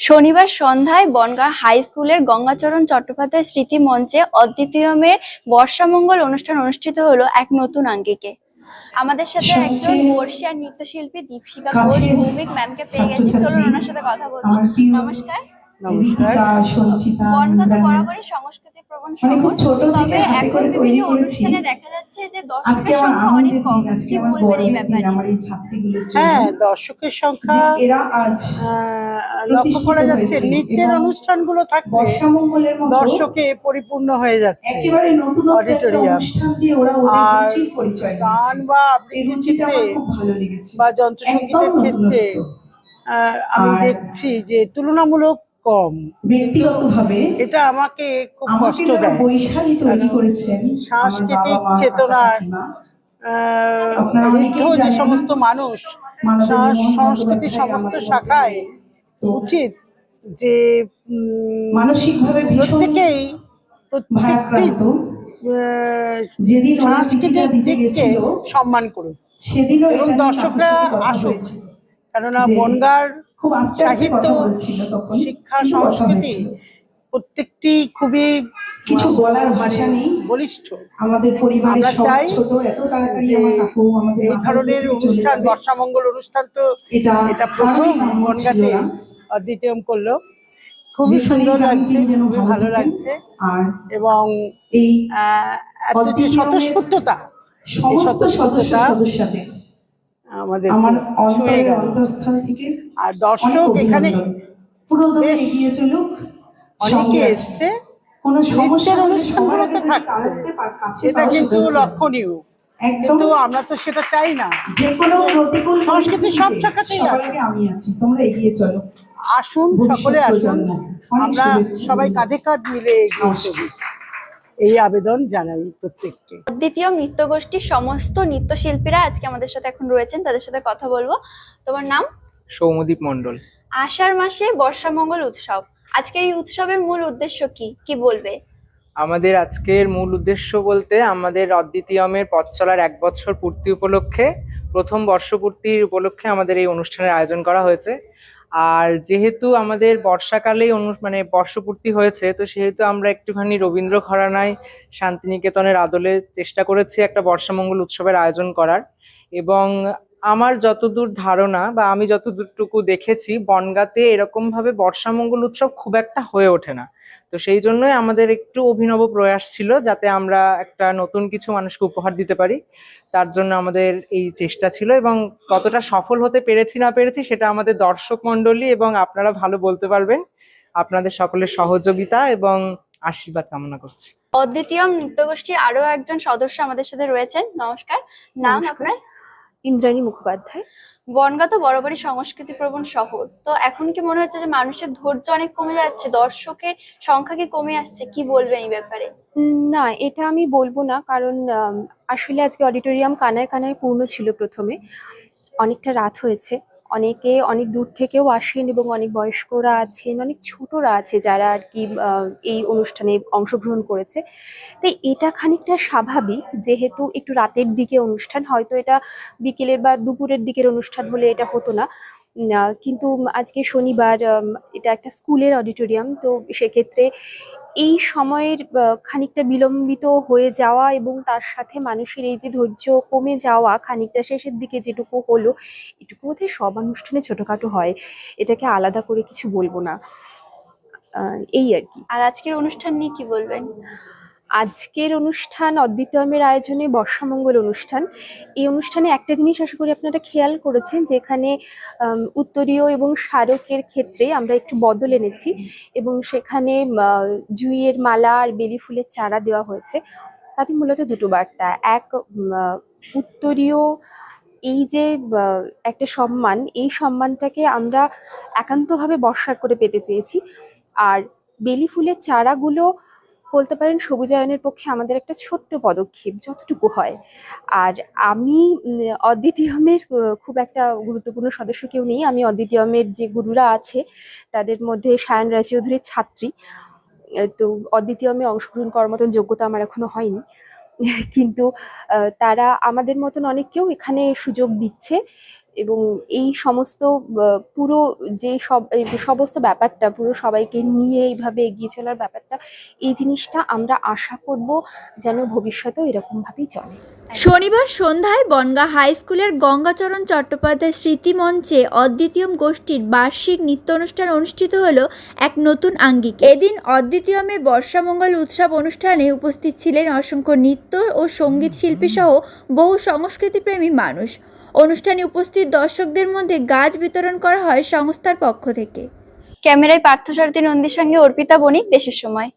শনিবার সন্ধ্যায় বনগাঁ হাই স্কুলের গঙ্গাচরণ চট্টোপাধ্যায় স্মৃতি মঞ্চে অদ্বিতীয়মের বর্ষামঙ্গল অনুষ্ঠান অনুষ্ঠিত হলো এক নতুন আঙ্গিকে। আমাদের সাথে একজন বর্ষিয়ার নৃত্যশিল্পী দীপশিকা ঘোষ ভৌমিক ম্যামকে পেয়ে গেছি। চলুন ওনার সাথে কথা বলব। নমস্কার। নমস্কার। সঞ্চিতা, বরাবরই সংস্কৃতি প্রবণ মানে খুব ছোট থেকে এখন তৈরি করেছি। দেখা যাচ্ছে যে আজকে আমার অনেক কম। আজকে আমার বলবেন এই গর্বের দিন ব্যাপারে? আমার এই ছাত্রীগুলোর জন্য। হ্যাঁ দর্শকের সংখ্যা এরা আজ আহ, লক্ষ্য করা যাচ্ছে নৃত্যের অনুষ্ঠানগুলো থাকবে বর্ষামঙ্গলের মতো দর্শকে পরিপূর্ণ হয়ে যাচ্ছে। একেবারে নতুনত্ব একটা অনুষ্ঠান দিয়ে ওরা ওদের আর রুচির পরিচয় গান বা এই রুচিটা আমার খুব ভালো লেগেছে। বা যন্ত্রসঙ্গীতের ক্ষেত্রে আহ, আমি আর- দেখছি যে তুলনামূলক কম ব্যক্তিগতভাবে এটা আমাকে খুব কষ্ট দেয় বৈশালী তৈরি করেছেন সাংস্কৃতিক আপনারা যে সমস্ত মানুষ সংস্কৃতির সমস্ত শাখায় উচিত যে মানসিকভাবে প্রত্যেকেই যেদিন সাংস্কৃতিক দিতে দিককে সম্মান করুন সেদিনও এবং দর্শকরা আসুক। হয়েছে। কেননা বনগার খুব আস্তে আস্তে কথা বলছিল তখন। শিক্ষা সংস্কৃতি প্রত্যেকটি খুবই কিছু বলার ভাষা নেই। বলিষ্ঠ। আমাদের পরিবারের সব ছোট এত তাড়াতাড়ি আমার কাকু আমাদের এই ধরনের অনুষ্ঠান বর্ষামঙ্গল অনুষ্ঠান তো এটা এটা প্রথম বনগাতে করল। খুবই সুন্দর লাগছে খুবই ভালো লাগছে। আর এবং এই এত যে স্বতঃস্ফূর্ততা সমস্ত সদস্যদের আমাদের আমার অন্তরের অন্তঃস্থল থেকে আর দর্শক এখানে অভিনন্দন। পুরো দমে এগিয়ে চলুক অনেকে সঙ্গে এসছে। কোনো থাকছে। এটা কিন্তু লক্ষণীয়। কিন্তু আমরা তো সেটা চাই না। যে কোনো প্রতিকূল সংস্কৃতির সব পরিস্থিতিতে শাখাতেই আগে আমি আছি তোমরা এগিয়ে চলো। আসুন সকলে আসুন। আমরা সবাই কাঁধে কাঁধ মিলে এগিয়ে। চলি। এই আবেদন জানাই প্রত্যেককে। দ্বিতীয় নৃত্য গোষ্ঠীর সমস্ত নৃত্যশিল্পীরা আজকে আমাদের সাথে এখন রয়েছেন তাদের সাথে কথা বলব। তোমার নাম? সৌমদীপ মন্ডল আষাঢ় মাসে বর্ষামঙ্গল উৎসব। আজকের এই উৎসবের মূল উদ্দেশ্য কি? কি বলবে? আমাদের আজকের মূল উদ্দেশ্য বলতে আমাদের অদ্বিতীয়মের পথ চলার এক বছর পূর্তি উপলক্ষে প্রথম বর্ষপূর্তির উপলক্ষে আমাদের এই অনুষ্ঠানের আয়োজন করা হয়েছে। আর যেহেতু আমাদের বর্ষাকালেই অনু মানে বর্ষপূর্তি হয়েছে, তো সেহেতু আমরা একটুখানি রবীন্দ্র ঘরানায় শান্তিনিকেতনের আদলে চেষ্টা করেছি একটা বর্ষামঙ্গল উৎসবের আয়োজন করার এবং আমার যতদূর ধারণা বা আমি যতদূরটুকু দেখেছি বনগাঁতে এরকম ভাবে বর্ষামঙ্গল উৎসব খুব একটা হয়ে ওঠে না। তো সেই জন্যই আমাদের একটু অভিনব প্রয়াস ছিল যাতে আমরা একটা নতুন কিছু মানুষকে উপহার দিতে পারি। তার জন্য আমাদের এই চেষ্টা ছিল এবং কতটা সফল হতে পেরেছি না পেরেছি সেটা আমাদের দর্শক মণ্ডলী এবং আপনারা ভালো বলতে পারবেন। আপনাদের সকলের সহযোগিতা এবং আশীর্বাদ কামনা করছি। অদ্বিতীয় নৃত্য গোষ্ঠীর আরও একজন সদস্য আমাদের সাথে রয়েছেন। নমস্কার। নাম। আপনার? ইন্দ্রাণী মুখোপাধ্যায়? বনগাঁ তো বরাবরই সংস্কৃতি প্রবণ শহর। তো এখন কি মনে হচ্ছে যে মানুষের ধৈর্য অনেক কমে যাচ্ছে? দর্শকের সংখ্যা কি কমে আসছে? কি বলবে এই ব্যাপারে? না এটা আমি বলব না কারণ আসলে আজকে অডিটোরিয়াম কানায় কানায় পূর্ণ ছিল প্রথমে। অনেকটা রাত হয়েছে। অনেকে অনেক দূর থেকেও আসেন এবং অনেক বয়স্করা আছেন, অনেক ছোটরা আছে যারা আর কি এই অনুষ্ঠানে অংশগ্রহণ করেছে। তাই এটা খানিকটা স্বাভাবিক, যেহেতু একটু রাতের দিকে অনুষ্ঠান, হয়তো এটা বিকেলের বা দুপুরের দিকের অনুষ্ঠান হলে এটা হতো না। কিন্তু আজকে শনিবার এটা একটা স্কুলের অডিটোরিয়াম, তো সেক্ষেত্রে এই সময়ের খানিকটা বিলম্বিত হয়ে যাওয়া এবং তার সাথে মানুষের এই যে ধৈর্য কমে যাওয়া খানিকটা শেষের দিকে যেটুকু হলো, এটুকু বোধহয় সব অনুষ্ঠানে ছোটোখাটো হয়। এটাকে আলাদা করে কিছু বলব না। এই আর কি। আর আজকের অনুষ্ঠান নিয়ে কি বলবেন? আজকের অনুষ্ঠান, অদ্বিতীয়মের আয়োজনে বর্ষামঙ্গল অনুষ্ঠান। এই অনুষ্ঠানে একটা জিনিস আশা করি আপনারা খেয়াল করেছেন, যেখানে উত্তরীয় এবং স্মারকের ক্ষেত্রে আমরা একটু বদল এনেছি এবং সেখানে জুঁইয়ের মালা আর বেলি ফুলের চারা দেওয়া হয়েছে। তাতে মূলত দুটো বার্তা। এক উত্তরীয় এই যে একটা সম্মান, এই সম্মানটাকে আমরা একান্তভাবে বর্ষার করে পেতে চেয়েছি। আর বেলি ফুলের চারাগুলো বলতে পারেন সবুজায়নের পক্ষে আমাদের একটা ছোট্ট পদক্ষেপ, যতটুকু হয়। আর আমি অদ্বিতীয়মের খুব একটা গুরুত্বপূর্ণ সদস্য কেউ নেই। আমি অদ্বিতীয়মের যে গুরুরা আছে, তাদের মধ্যে সায়ন রায়চৌধুরীর ছাত্রী। তো অদ্বিতীয়মে অংশগ্রহণ করার মতন যোগ্যতা আমার এখনও হয়নি। কিন্তু তারা আমাদের মতন অনেককেও এখানে সুযোগ দিচ্ছে। এবং এই সমস্ত পুরো যে সব সমস্ত ব্যাপারটা, পুরো সবাইকে নিয়ে এইভাবে এগিয়ে চলার ব্যাপারটা, এই জিনিসটা আমরা আশা করব যেন ভবিষ্যতেও এরকমভাবেই চলে। শনিবার সন্ধ্যায় বনগা হাই স্কুলের গঙ্গাচরণ চট্টোপাধ্যায় স্মৃতি মঞ্চে অদ্বিতীয়ম গোষ্ঠীর বার্ষিক নৃত্য অনুষ্ঠান অনুষ্ঠিত হলো এক নতুন আঙ্গিক। এদিন অদ্বিতীয়মের বর্ষামঙ্গল উৎসব অনুষ্ঠানে উপস্থিত ছিলেন অসংখ্য নৃত্য ও সংগীত শিল্পী সহ বহু সংস্কৃতিপ্রেমী মানুষ। অনুষ্ঠানে উপস্থিত দর্শকদের মধ্যে গাছ বিতরণ করা হয় সংস্থার পক্ষ থেকে। ক্যামেরায় পার্থসারথী নন্দীর সঙ্গে অর্পিতা বণিক, দেশের সময়।